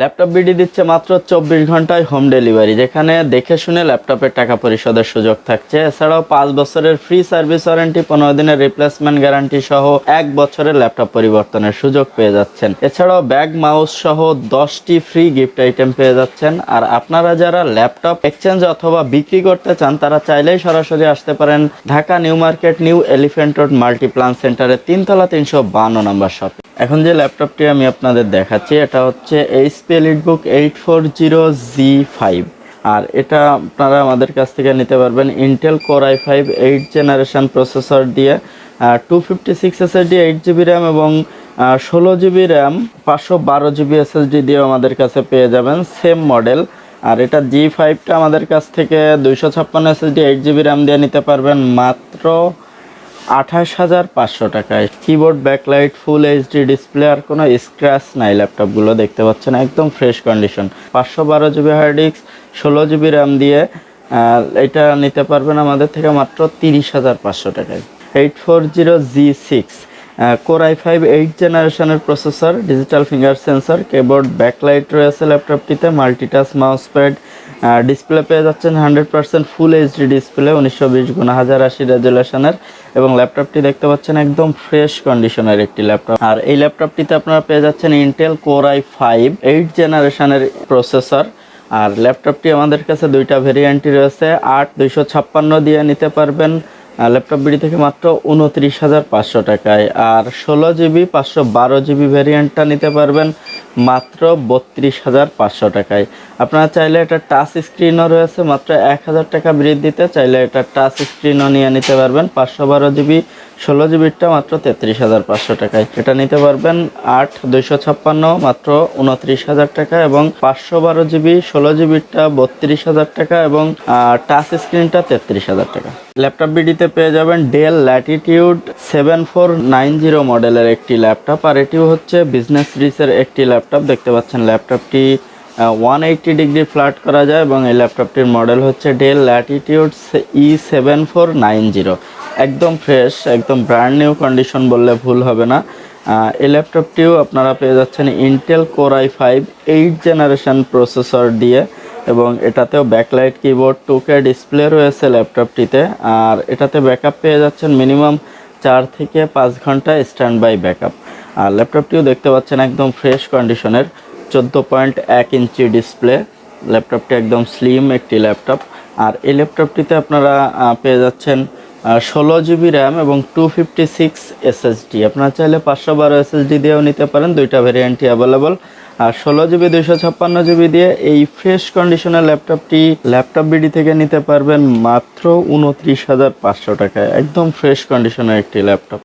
Laptop BD দিচ্ছে মাত্র চব্বিশ ঘন্টায় হোম ডেলিভারি, যেখানে দেখে শুনে ল্যাপটপের টাকা পরিশোধের সুযোগ থাকছে। এছাড়াও পাঁচ বছরের ফ্রি সার্ভিস ওয়ারেন্টি পনেরো দিনের রিপ্লেসমেন্ট গ্যারান্টি সহ এক বছরের ল্যাপটপ পরিবর্তনের সুযোগ পেয়ে যাচ্ছেন। এছাড়াও ব্যাগ মাউস সহ দশটি ফ্রি গিফট আইটেম পেয়ে যাচ্ছেন। আর আপনারা যারা ল্যাপটপ এক্সচেঞ্জ অথবা বিক্রি করতে চান, তারা চাইলেই সরাসরি আসতে পারেন Dhaka new market, new elephant road, Multiplan সেন্টারের তিনতলা তিনশো বান্ন নম্বর শপে। এখন যে ল্যাপটপটি আমি আপনাদের দেখাচ্ছি, এটা হচ্ছে HP EliteBook eight four zero G five. আর এটা আপনারা আমাদের কাছ থেকে নিতে পারবেন Intel core i five eight generation processor দিয়ে two fifty six SSD eight GB RAM এবং ষোলো জিবি র্যাম পাঁচশো বারো জিবি এসএসডি দিয়েও আমাদের কাছে পেয়ে যাবেন সেম মডেল আর এটা জি ফাইভটা আমাদের কাছ থেকে দুইশো ছাপ্পান্ন এসএসডি এইট জিবি র্যাম দিয়ে নিতে পারবেন মাত্র আঠাশ হাজার পাঁচশো টাকায়। Keyboard backlight full HD display আর কোনো স্ক্র্যাচ নাই ল্যাপটপগুলো দেখতে পাচ্ছেন, একদম ফ্রেশ কন্ডিশন পাঁচশো বারো জিবি হার্ড ডিস্ক ষোলো জিবি র্যাম দিয়ে এটা নিতে পারবেন আমাদের থেকে মাত্র তিরিশ হাজার পাঁচশো টাকায়। Eight four zero G six core i five eight জেনারেশনের processor digital finger sensor keyboard backlight রয়েছে ল্যাপটপটিতে মাল্টিটাস মাউস প্যাড ডিসপ্লে পেয়ে যাচ্ছেন hundred percent full HD display উনিশশো বিশ গুণ হাজার আশি রেজুলেশনের এবং ল্যাপটপটি দেখতে পাচ্ছেন একদম ফ্রেশ কন্ডিশনের একটি ল্যাপটপ আর এই ল্যাপটপটিতে আপনারা পেয়ে যাচ্ছেন Intel core i five eight জেনারেশনের প্রসেসর আর ল্যাপটপটি আমাদের কাছে দুইটা ভেরিয়েন্টই রয়েছে, আট, দুইশো ছাপ্পান্ন দিয়ে নিতে পারবেন। ল্যাপটপ বিডি থেকে মাত্র উনত্রিশ হাজার পাঁচশো টাকায়। আর ষোলো জিবি পাঁচশো বারো জিবি ভ্যারিয়েন্টটা নিতে পারবেন। মাত্র বত্রিশ হাজার পাঁচশো টাকায়। আপনারা চাইলে এটা টাচ স্ক্রিনও রয়েছে, মাত্র এক হাজার টাকা বৃদ্ধিতে। চাইলে এটা টাচ স্ক্রিনও নিয়ে নিতে পারবেন। পাঁচশো বারো জিবি ষোলো জিবিরটা মাত্র তেত্রিশ হাজার পাঁচশো টাকায়। এটা নিতে পারবেন আট দুইশো ছাপ্পান্ন মাত্র উনত্রিশ হাজার টাকা এবং পাঁচশো বারো জিবি, ষোলো জিবিরটা বত্রিশ হাজার টাকা এবং টাচ স্ক্রিনটা তেত্রিশ হাজার টাকা। ল্যাপটপ বিডিতে পেয়ে যাবেন Dell Latitude seven four nine zero মডেলের একটি ল্যাপটপ আর এটিও হচ্ছে বিজনেস সিরিজের একটি ল্যাপটপ। দেখতে পাচ্ছেন ল্যাপটপটি ওয়ান এইটটি ডিগ্রি ফ্ল্যাট করা যায় এবং এই ল্যাপটপটির মডেল হচ্ছে Dell Latitude E seven four nine zero একদম ফ্রেশ একদম ব্র্যান্ড নিউ কন্ডিশন বললে ভুল হবে না। এই ল্যাপটপটিও আপনারা পেয়ে যাচ্ছেন Intel core i five eight generation processor দিয়ে এবং এটাতেও backlight keyboard two K display রয়েছে ল্যাপটপটিতে আর এটাতে ব্যাকআপ পেয়ে যাচ্ছেন মিনিমাম চার থেকে পাঁচ ঘণ্টা স্ট্যান্ড বাই ব্যাকআপ আর ল্যাপটপটিও দেখতে পাচ্ছেন একদম ফ্রেশ কন্ডিশনের চোদ্দ পয়েন্ট এক ইঞ্চি ডিসপ্লে ল্যাপটপটি একদম স্লিম একটি ল্যাপটপ আর এই ল্যাপটপটিতে আপনারা পেয়ে যাচ্ছেন ষোলো জিবি র্যাম এবং টু ফিফটি সিক্স এসএসডি আপনারা চাইলে পাঁচশো বারো এসএসডি দিয়েও নিতে পারেন, দুইটা ভ্যারিয়েন্টই অ্যাভেলেবল আর ষোলো জিবি দুইশো ছাপ্পান্ন জিবি দিয়ে এই ফ্রেশ কন্ডিশনের ল্যাপটপটি ল্যাপটপ বিডি থেকে নিতে পারবেন মাত্র উনত্রিশ হাজার পাঁচশো টাকায়। একদম ফ্রেশ কন্ডিশনের একটি ল্যাপটপ